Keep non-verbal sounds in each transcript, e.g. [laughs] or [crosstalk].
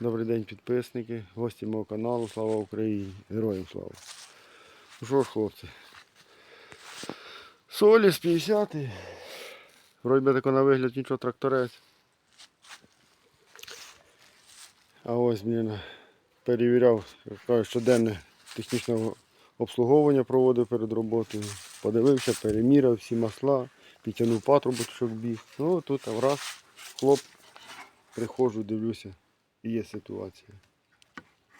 Добрий день, підписники, гості мого каналу. Слава Україні! Героям слава! Ну що ж, хлопці? Соліс 50 Вроді би тако на вигляд нічого тракторець. А ось блін, перевіряв, як кажуть, щоденне технічне обслуговування проводив перед роботою. Подивився, переміряв всі масла, підтягнув патрубочок біг. Ну тут враз хлоп, приходжу, дивлюся, є ситуація.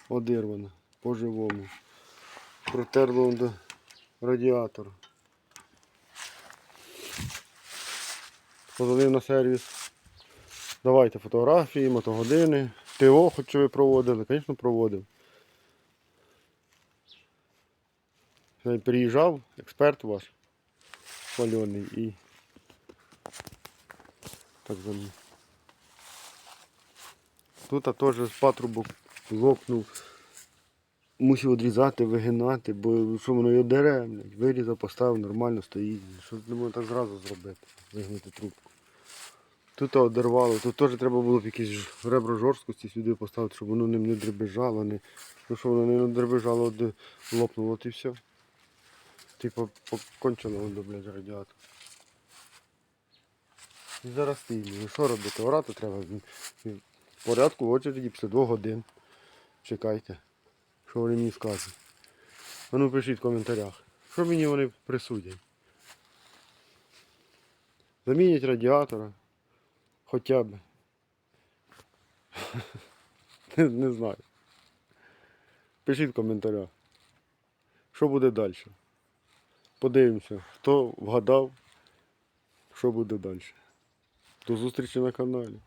Одирвана, по-живому. Протерло до радіатор. Позвонив на сервіс. Давайте фотографії, мотогодини. ТО, хоч ви проводили, звісно, проводив. Приїжджав експерт ваш хвальоний і так за мною. Тут теж патрубок лопнув. Мусив відрізати, вигинати, бо що воно його дере, вирізав, поставив, нормально стоїть. Що не можна так зразу зробити, вигнути трубку. Тут одервало, тут теж треба було б якісь ж ребра жорсткості сюди поставити, щоб воно ним не дребежало, не, ну, щоб воно не дребежало, лопнуло, і все. Типу покончено воно, блядь, радіатор. І зараз стійно. Ну що робити? Орати треба. В порядку в очереді після двох годин. Чекайте. Що вони мені скажуть. А ну пишіть в коментарях. Що мені вони присудять? Замінять радіатора. Хоча б. не, [laughs] не знаю. Пишіть в коментарях. Що буде далі? Подивимося, хто вгадав, що буде далі. До зустрічі на каналі.